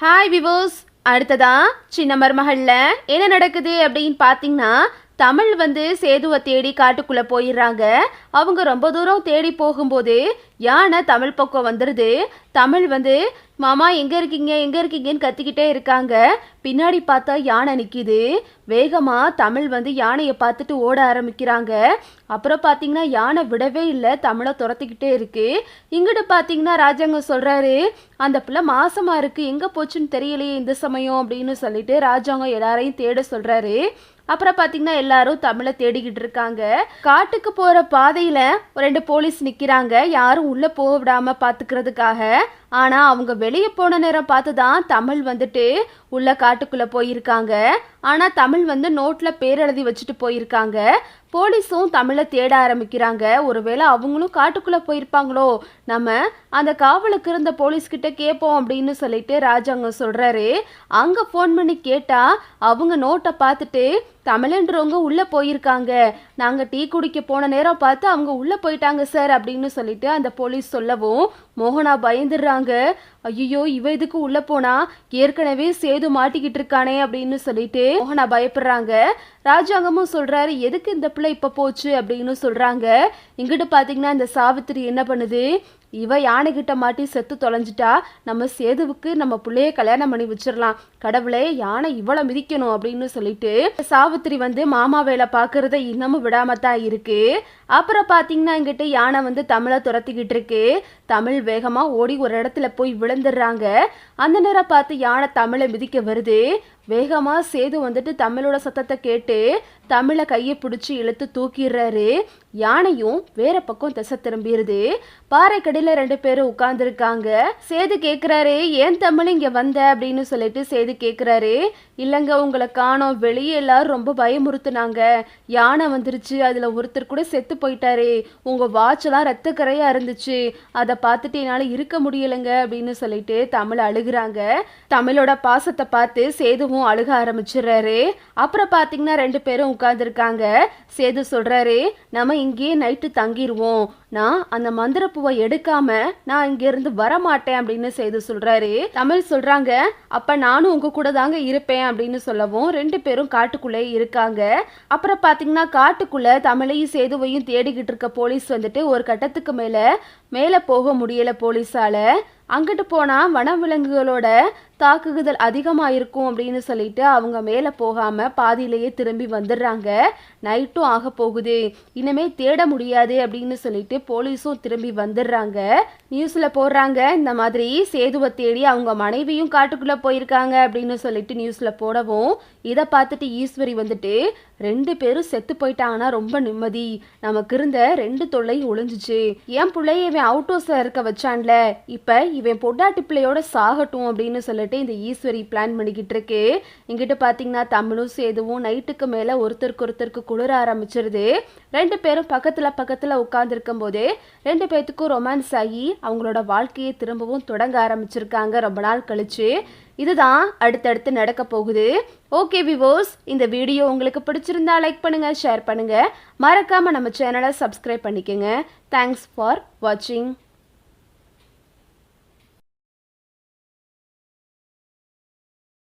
Hi விவோஸ் அடுத்ததான் சின்ன மருமகளில் என்ன நடக்குது அப்படின்னு பார்த்தீங்கன்னா தமிழ் வந்து சேதுவை தேடி காட்டுக்குள்ளே போயிடுறாங்க. அவங்க ரொம்ப தூரம் தேடி போகும்போது யானை தமிழ் பக்கம் வந்துடுது தமிழ் வந்து மாமா எங்கே இருக்கீங்க? எங்கே இருக்கீங்கன்னு கத்திக்கிட்டே இருக்காங்க. பின்னாடி பார்த்தா யானை நிற்கிது வேகமாக தமிழ் வந்து யானையை பார்த்துட்டு ஓட ஆரம்பிக்கிறாங்க. அப்புறம் பார்த்தீங்கன்னா யானை விடவே இல்லை. தமிழை துரத்திக்கிட்டே இருக்குது இங்கிட்டு பார்த்தீங்கன்னா ராஜாங்க சொல்கிறாரு அந்த பிள்ளை மாசமாக இருக்குது எங்கே போச்சுன்னு தெரியலையே இந்த சமயம். அப்படின்னு சொல்லிட்டு ராஜாங்க எல்லாரையும் தேட சொல்கிறாரு அப்புறம் பார்த்தீங்கன்னா எல்லாரும் தமிழை தேடிக்கிட்டு இருக்காங்க. காட்டுக்கு போற பாதையில ரெண்டு போலீஸ் நிக்கிறாங்க. யாரும் உள்ள போக விடாம பாத்துக்கிறதுக்காக. ஆனா அவங்க வெளியே போன நேரம் பார்த்து தான் தமிழ் வந்துட்டு உள்ள காட்டுக்குள்ள போயிருக்காங்க. ஆனா தமிழ் வந்து நோட்ல பேர் எழுதி வச்சுட்டு போயிருக்காங்க. போலீஸும் தமிழை தேட ஆரம்பிக்கிறாங்க. ஒருவேளை அவங்களும் காட்டுக்குள்ள போயிருப்பாங்களோ? நம்ம அந்த காவலுக்கு இருந்த போலீஸ் கிட்ட கேட்போம் அப்படின்னு சொல்லிட்டு ராஜாங்க சொல்றாரு. அங்க ஃபோன் பண்ணி கேட்டா அவங்க நோட்டை பார்த்துட்டு தமிழன்றவங்க உள்ளே போயிருக்காங்க. நாங்கள் டீ குடிக்க போன நேரம் பார்த்து அவங்க உள்ளே போயிட்டாங்க சார் அப்படின்னு சொல்லிட்டு அந்த போலீஸ் சொல்லவும் மோகனா பயந்துடுறாங்க. ஐயோ இவ இதுக்கு உள்ள போனா? ஏற்கனவே சேது மாட்டிக்கிட்டு இருக்கானே அப்படின்னு சொல்லிட்டு மோகனா பயப்படுறாங்க. ராஜாங்கமும் சொல்றாரு எதுக்கு இந்த பிள்ளை இப்ப போச்சு? அப்படின்னு சொல்றாங்க. இங்கிட்டு பாத்தீங்கன்னா இந்த சாவித்திரி என்ன பண்ணுது? இவ யானைகிட்ட மாட்டி செத்து தொலைஞ்சிட்டா நம்ம சேதுவுக்கு நம்ம பிள்ளைய கல்யாணம் பண்ணி வச்சிடலாம். கடவுளே யானை இவ்வளோ மிதிக்கணும் அப்படின்னு சொல்லிட்டு சாவித்திரி வந்து மாமா வேலை பார்க்கறத இன்னமும் விடாம தான் இருக்கு. அப்புறம் பார்த்தீங்கன்னா எங்கிட்ட யானை வந்து தமிழை துரத்திக்கிட்டு இருக்கு. தமிழ் வேகமா ஓடி ஒரு இடத்துல போய் விழுந்துடுறாங்க. அந்த நேரம் பார்த்து யானை தமிழை மிதிக்க வருது. வேகமா சேது வந்துட்டு தமிழோட சத்தத்தை கேட்டு தமிழை கையை பிடிச்சி இழுத்து தூக்கிடுறாரு. யானையும் வேற பக்கம் திசை திரும்பிடுது. பாறைக்கடியில ரெண்டு பேரும் உட்கார்ந்துருக்காங்க. சேது கேக்குறாரு ஏன் தமிழ் இங்க வந்த? அப்படின்னு சொல்லிட்டு சேது கேக்குறாரு. இல்லைங்க உங்களை காணோம். வெளியே எல்லாரும் ரொம்ப பயமுறுத்துனாங்க. யானை வந்துருச்சு. அதுல ஒருத்தர் கூட செத்து போயிட்டாரு. உங்க வாட்செல்லாம் ரத்த கரையா இருந்துச்சு. அதை பார்த்துட்டு என்னால இருக்க முடியலைங்க அப்படின்னு சொல்லிட்டு தமிழ் அழுகுறாங்க. தமிழோட பாசத்தை பார்த்து சேதுவும் அழுக ஆரம்பிச்சிடுறாரு. அப்புறம் பாத்தீங்கன்னா ரெண்டு பேரும் உட்கார்ந்துருக்காங்க. சேது சொல்றாரு நம்ம இங்கேயே நைட்டு தங்கிடுவோம் நான் அந்த மந்திரப்பூவை கேட்காம நான் இங்க இருந்து வரமாட்டேன் அப்படின்னு செய்து சொல்றாரு. தமிழ் சொல்றாங்க அப்ப நானும் உங்க கூட தாங்க இருப்பேன் அப்படின்னு சொல்லவும் ரெண்டு பேரும் காட்டுக்குள்ளே இருக்காங்க. அப்புறம் பாத்தீங்கன்னா காட்டுக்குள்ள தமிழையும் சேதுவையும் தேடிக்கிட்டு இருக்க போலீஸ் வந்துட்டு ஒரு கட்டத்துக்கு மேல மேல போக முடியல போலீஸால. அங்கிட்டு போனால் வனவிலங்குகளோட தாக்குதல் அதிகமாக இருக்கும் அப்படின்னு சொல்லிட்டு அவங்க மேலே போகாமல் பாதியிலேயே திரும்பி வந்துடுறாங்க. நைட்டும் ஆக போகுது. இனிமேல் தேட முடியாது அப்படின்னு சொல்லிட்டு போலீஸும் திரும்பி வந்துடுறாங்க. நியூஸில் போடுறாங்க இந்த மாதிரி சேதுவை தேடி அவங்க மனைவியும் காட்டுக்குள்ளே போயிருக்காங்க அப்படின்னு சொல்லிட்டு நியூஸில் போடவும் இதை பார்த்துட்டு ஈஸ்வரி வந்துட்டு ரெண்டு பேரும் செத்து போயிட்டாங்கன்னா ரொம்ப நிம்மதி. நமக்கு இருந்த ரெண்டு தொல்லையும் ஒளிஞ்சுச்சு. என் பிள்ளைய இவன் அவுட் ஹவுஸில் இருக்க வச்சான்ல. இப்போ இவன் பொண்டாட்டி பிள்ளையோட சாகட்டும் அப்படின்னு சொல்லிட்டு இந்த ஈஸ்வரி பிளான் பண்ணிக்கிட்டு இருக்கு. இங்கிட்ட பார்த்தீங்கன்னா தமிழும் சேதுவும் நைட்டுக்கு மேலே ஒருத்தருக்கு ஒருத்தருக்கு குளிர ஆரம்பிச்சிருது. ரெண்டு பேரும் பக்கத்தில் பக்கத்தில் உட்கார்ந்துருக்கும் போதே ரெண்டு பேர்த்துக்கும் ரொமான்ஸ் ஆகி அவங்களோட வாழ்க்கையை திரும்பவும் தொடங்க ஆரம்பிச்சிருக்காங்க. ரொம்ப நாள் கழிச்சு. இதுதான் அடுத்தடுத்து நடக்க போகுது. ஓகே விவோஸ் இந்த வீடியோ உங்களுக்கு பிடிச்சிருந்தா லைக் பண்ணுங்க ஷேர் பண்ணுங்க. மறக்காம நம்ம சேனலை சப்ஸ்கிரைப் பண்ணிக்கோங்க. தேங்க்ஸ் ஃபார் வாட்சிங்